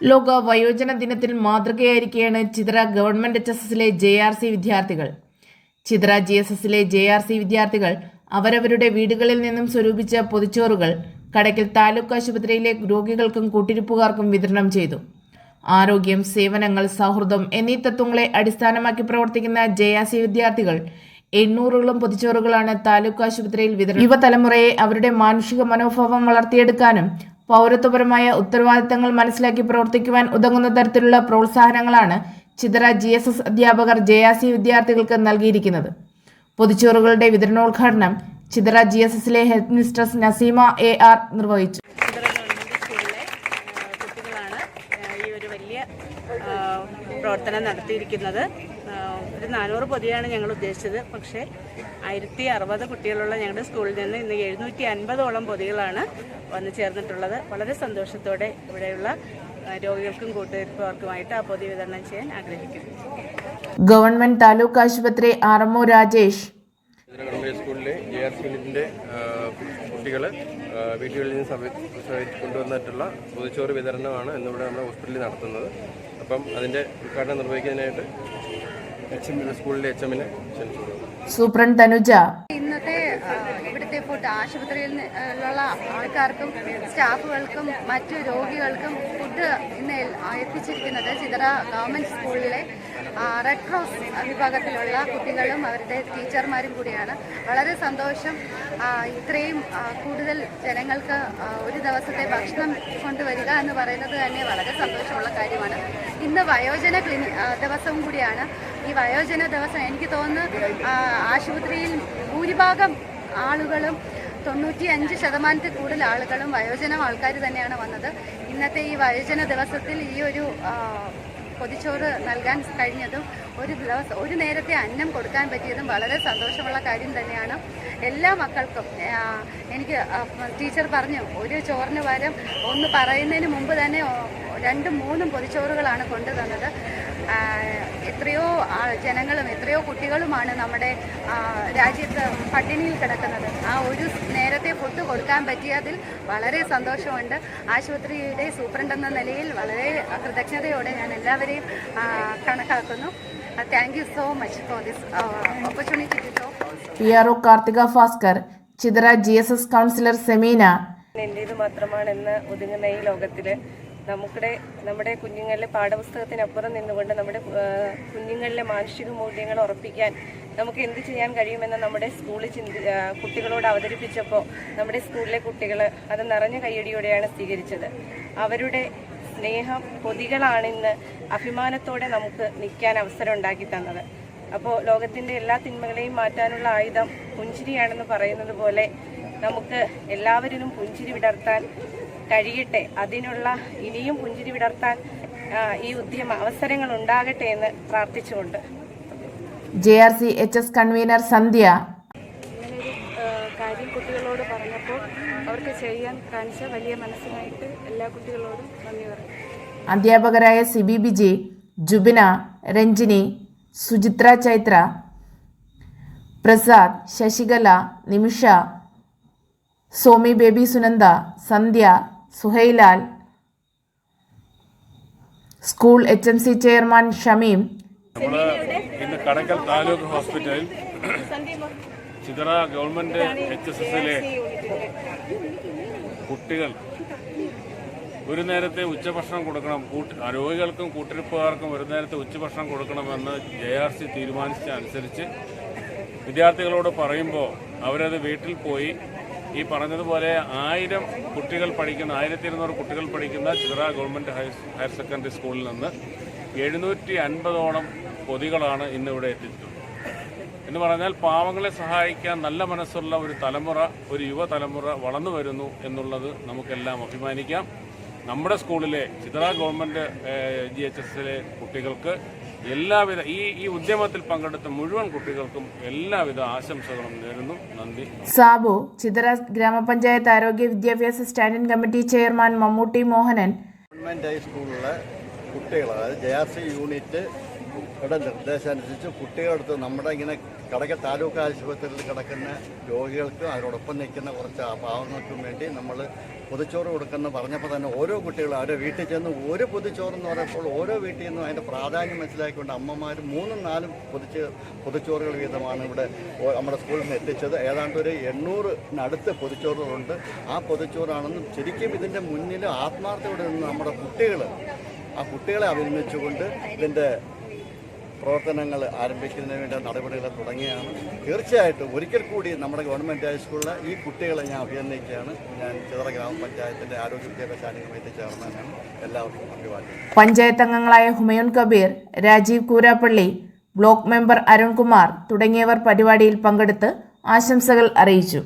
ലോക വയോജന ദിനത്തിൽ മാതൃകയായിരിക്കെയാണ് ചിത്ര ഗവൺമെന്റ് എച്ച് എസ് എസിലെ ജെ ആർ സി വിദ്യാർത്ഥികൾ. ചിത്ര ജി എസ് എസിലെ ജെ ആർ സി വിദ്യാർത്ഥികൾ അവരവരുടെ വീടുകളിൽ നിന്നും സ്വരൂപിച്ച പൊതിച്ചോറുകൾ കടയ്ക്കൽ താലൂക്ക് ആശുപത്രിയിലെ രോഗികൾക്കും കൂട്ടിരിപ്പുകാർക്കും വിതരണം ചെയ്തു. ആരോഗ്യം സേവനങ്ങൾ സൗഹൃദം എന്നീ തത്വങ്ങളെ അടിസ്ഥാനമാക്കി പ്രവർത്തിക്കുന്ന ജെ ആർ സി വിദ്യാർത്ഥികൾ എണ്ണൂറോളം പൊതിച്ചോറുകളാണ് താലൂക്ക് ആശുപത്രിയിൽ വിതരണം യുവതലമുറയെ അവരുടെ മാനുഷിക മനോഭാവം വളർത്തിയെടുക്കാനും പൗരത്വപരമായ ഉത്തരവാദിത്തങ്ങൾ മനസ്സിലാക്കി പ്രവർത്തിക്കുവാൻ ഉതകുന്ന തരത്തിലുള്ള പ്രോത്സാഹനങ്ങളാണ് ചിതറ ജി എസ് എസ് അധ്യാപകർ ജെ ആർ സി വിദ്യാർത്ഥികൾക്ക് നൽകിയിരിക്കുന്നത്. പൊതിച്ചോറുകളുടെ വിതരണോദ്ഘാടനം ചിതറ ജി എസ് എസിലെ head mistress Naseema A R നിർവഹിച്ചു. പ്രവർത്തനം നടത്തിയിരിക്കുന്നത്. ഒരു നാനൂറ് പൊതിയാണ് ഞങ്ങൾ ഉദ്ദേശിച്ചത്. പക്ഷേ ആയിരത്തി അറുപത് കുട്ടികളുള്ള ഞങ്ങളുടെ സ്കൂളിൽ നിന്ന് ഇന്ന് എഴുന്നൂറ്റി അൻപതോളം പൊതികളാണ് വന്നു ചേർന്നിട്ടുള്ളത്. വളരെ സന്തോഷത്തോടെ ഇവിടെയുള്ള രോഗികൾക്കും കൂട്ടുകാർക്കുമായിട്ട് ആ പൊതി വിതരണം ചെയ്യാൻ ആഗ്രഹിക്കുന്നു. ഗവൺമെന്റ് താലൂക്ക് ആശുപത്രി ആർ എം ഒ രാജേഷ്. സ്കൂളിലെ ജെ ആർ യൂണിറ്റിന്റെ കുട്ടികൾ വീടുകളിൽ നിന്ന് കൊണ്ടുവന്നിട്ടുള്ള പൊതിച്ചോറ് വിതരണമാണ് ഇന്നിവിടെ നമ്മുടെ ഹോസ്പിറ്റലിൽ നടത്തുന്നത്. അപ്പം അതിന്റെ ഉദ്ഘാടനം എം സ്കൂളിലെ എച്ച് എമ്മിനെ സൂപ്രണ്ട് തനുജ. ഇന്നത്തെ ഇവിടുത്തെ ഫുഡ് ആശുപത്രിയിൽ ഉള്ള ആൾക്കാർക്കും സ്റ്റാഫുകൾക്കും മറ്റു രോഗികൾക്കും ഫുഡ് ഇന്ന് എത്തിച്ചിരിക്കുന്നത് ചിതറ ഗവൺമെന്റ് സ്കൂളിലെ റെഡ് ക്രോസ് വിഭാഗത്തിലുള്ള കുട്ടികളും അവരുടെ ടീച്ചർമാരും കൂടിയാണ്. വളരെ സന്തോഷം ഇത്രയും കൂടുതൽ ജനങ്ങൾക്ക് ഒരു ദിവസത്തെ ഭക്ഷണം കൊണ്ടുവരിക എന്ന് പറയുന്നത് തന്നെ വളരെ സന്തോഷമുള്ള കാര്യമാണ്. ഇന്ന് വയോജന ക്ലിനി ദിവസവും കൂടിയാണ്. ഈ വയോജന ദിവസം എനിക്ക് തോന്നുന്നു ആശുപത്രിയിൽ ഭൂരിഭാഗം ആളുകളും തൊണ്ണൂറ്റി അഞ്ച് ശതമാനത്തിൽ കൂടുതൽ ആളുകളും വയോജന ആൾക്കാർ തന്നെയാണ് വന്നത്. ഇന്നത്തെ ഈ വയോജന ദിവസത്തിൽ ഈ ഒരു പൊതിച്ചോറ് നൽകാൻ കഴിഞ്ഞതും ഒരു ദിവസം ഒരു നേരത്തെ അന്നം കൊടുക്കാൻ പറ്റിയതും വളരെ സന്തോഷമുള്ള കാര്യം തന്നെയാണ്. എല്ലാ മക്കൾക്കും എനിക്ക് ടീച്ചർ പറഞ്ഞു ഒരു ചോറിന് പകരം ഒന്ന് പറയുന്നതിന് മുമ്പ് തന്നെ രണ്ടും മൂന്നും പൊതിച്ചോറുകളാണ് കൊണ്ടുതന്നത്. എത്രയോ ജനങ്ങളും എത്രയോ കുട്ടികളുമാണ് നമ്മുടെ രാജ്യത്ത് പട്ടിണിയിൽ കിടക്കുന്നത്. ആ ഒരു നേരത്തെ ഫുഡ് കൊടുക്കാൻ പറ്റിയതിൽ വളരെ സന്തോഷമുണ്ട്. ആശുപത്രിയുടെ സൂപ്രണ്ട് എന്ന നിലയിൽ വളരെ കൃതജ്ഞതയോടെ ഞാൻ എല്ലാവരെയും കണക്കാക്കുന്നു. Thank you so much for this opportunity to talk P R O Karthika Bhaskar Chithara G S S counsellor Semeena. എന്റേത് മാത്രമാണ് ഇന്ന് ഒതുങ്ങുന്ന ഈ ലോകത്തിൽ നമ്മുടെ നമ്മുടെ കുഞ്ഞുങ്ങളിലെ പാഠപുസ്തകത്തിനപ്പുറം നിന്നുകൊണ്ട് നമ്മുടെ കുഞ്ഞുങ്ങളിലെ മാനുഷിക മൂല്യങ്ങൾ ഉറപ്പിക്കാൻ നമുക്ക് എന്ത് ചെയ്യാൻ കഴിയുമെന്ന് നമ്മുടെ സ്കൂളിൽ ചിന്തി കുട്ടികളോട് അവതരിപ്പിച്ചപ്പോൾ നമ്മുടെ സ്കൂളിലെ കുട്ടികൾ അത് നിറഞ്ഞ കയ്യടിയോടെയാണ് സ്വീകരിച്ചത്. അവരുടെ സ്നേഹം പൊതികളാണിന്ന് അഭിമാനത്തോടെ നമുക്ക് നിൽക്കാൻ അവസരം ഉണ്ടാക്കി തന്നത്. അപ്പോൾ ലോകത്തിന്റെ എല്ലാ തിന്മകളെയും മാറ്റാനുള്ള ആയുധം പുഞ്ചിരിയാണെന്ന് പറയുന്നത് പോലെ നമുക്ക് എല്ലാവരിലും പുഞ്ചിരി വിടർത്താൻ കഴിയട്ടെ. അതിനുള്ള ഇനിയും പുഞ്ചിരി വിടർത്താൻ ഈ ഉദ്യമ അവസരങ്ങൾ ഉണ്ടാകട്ടെ എന്ന് പ്രാർത്ഥിച്ചുകൊണ്ട്. J R C H S convener Sandhya. കാര്യം കുട്ടികളോട് പറഞ്ഞപ്പോൾ അവർക്ക് ചെയ്യാൻ കാണിച്ച വലിയ മനസ്സിനായിട്ട് എല്ലാ കുട്ടികളോടും നന്ദി പറയും അധ്യാപകരായ Sibi Biji Jubina Ranjini Suchitra Chaithra Prasad Sasikala Nimisha Somi Baby Sunanda Sandhya Suhailal school H M C chairman Shameem നമ്മൾ ഇന്ന് കടക്കൽ താലൂക്ക് ഹോസ്പിറ്റലിൽ ചിതറ ഗവൺമെന്റ് എച്ച് എസ് എസിലെ കുട്ടികൾ ഒരു നേരത്തെ ഉച്ചഭക്ഷണം കൊടുക്കണം. രോഗികൾക്കും കൂട്ടിരിപ്പുകാർക്കും ഒരു നേരത്തെ ഉച്ചഭക്ഷണം കൊടുക്കണമെന്ന് ജെ ആർ സി തീരുമാനിച്ച അനുസരിച്ച് വിദ്യാർത്ഥികളോട് പറയുമ്പോൾ അവരത് വീട്ടിൽ പോയി ഈ പറഞ്ഞതുപോലെ ആയിരം കുട്ടികൾ പഠിക്കുന്ന ആയിരത്തി ഇരുന്നൂറ് കുട്ടികൾ പഠിക്കുന്ന ചിറ ഗവൺമെന്റ് ഹയർ സെക്കൻഡറി സ്കൂളിൽ നിന്ന് എഴുന്നൂറ്റി അൻപതോളം പൊതികളാണ് ഇന്നിവിടെ എത്തിച്ചിട്ടുള്ളത്. എന്ന് പറഞ്ഞാൽ പാവങ്ങളെ സഹായിക്കാൻ നല്ല മനസ്സുള്ള ഒരു തലമുറ ഒരു യുവതലമുറ വളർന്നു വരുന്നു എന്നുള്ളത് നമുക്കെല്ലാം അഭിമാനിക്കാം. നമ്മുടെ സ്കൂളിലെ ചിത്ര ഗവൺമെന്റ് ജി എച്ച് എസിലെ കുട്ടികൾക്ക് എല്ലാവിധ ഈ ഈ ഉദ്യമത്തിൽ പങ്കെടുത്ത മുഴുവൻ കുട്ടികൾക്കും എല്ലാവിധ ആശംസകളും നേരുന്നു. നന്ദി. സാബു ചിതറ ഗ്രാമപഞ്ചായത്ത് ആരോഗ്യ വിദ്യാഭ്യാസ standing committee chairman Mammootty Mohanan. Government ഹൈസ്കൂളിലെ കുട്ടികൾ അതായത് ജയാസി യൂണിറ്റ് ഇവിടെ നിർദ്ദേശമനുസരിച്ച് കുട്ടികളടുത്ത് നമ്മുടെ ഇങ്ങനെ കടക താലൂക്ക് ആശുപത്രിയിൽ കിടക്കുന്ന രോഗികൾക്കും അവരോടൊപ്പം നിൽക്കുന്ന കുറച്ച് പാവങ്ങൾക്കും വേണ്ടി നമ്മൾ പൊതിച്ചോറ് കൊടുക്കുന്ന പറഞ്ഞപ്പോൾ തന്നെ ഓരോ കുട്ടികളും അവരുടെ വീട്ടിൽ ചെന്ന് ഒരു പൊതിച്ചോറ് എന്ന് പറയുമ്പോൾ ഓരോ വീട്ടിൽ നിന്നും അതിന്റെ പ്രാധാന്യം മനസ്സിലാക്കിക്കൊണ്ട് അമ്മമാർ മൂന്നും നാലും പൊതിച്ച് പൊതിച്ചോറുകൾ വീതമാണ് ഇവിടെ നമ്മുടെ സ്കൂളിൽ നിന്ന് എത്തിച്ചത്. ഏതാണ്ട് ഒരു എണ്ണൂറിനടുത്ത് പൊതിച്ചോറുകളുണ്ട്. ആ പൊതിച്ചോറാണെന്നും ശരിക്കും ഇതിന്റെ മുന്നിൽ ആത്മാർത്ഥയോടെ നിന്ന് നമ്മുടെ കുട്ടികൾ ആ കുട്ടികളെ അഭിനന്ദിച്ചുകൊണ്ട് ഇതിന്റെ പ്രവർത്തനങ്ങൾ ആരംഭിക്കുന്നതിന് വേണ്ട നടപടികൾ തുടങ്ങിയാണ്. തീർച്ചയായിട്ടും ഒരിക്കൽ കൂടി നമ്മുടെ ഗവൺമെന്റ് ഹൈസ്കൂളിലെ ഈ കുട്ടികളെ ഞാൻ അഭിനന്ദിക്കുകയാണ്. ഞാൻ ചിതറ ഗ്രാമപഞ്ചായത്തിന്റെ ആരോഗ്യ വിദ്യാഭ്യാസ കമ്മിറ്റി ചെയർമാനാണ് എല്ലാവർക്കും അഭിവാദ്യം. പഞ്ചായത്ത് അംഗങ്ങളായ ഹുമയൂൺ കബീർ രാജീവ് കൂരാപ്പള്ളി ബ്ലോക്ക് മെമ്പർ അരുൺകുമാർ തുടങ്ങിയവർ പരിപാടിയിൽ പങ്കെടുത്ത് ആശംസകൾ അറിയിച്ചു.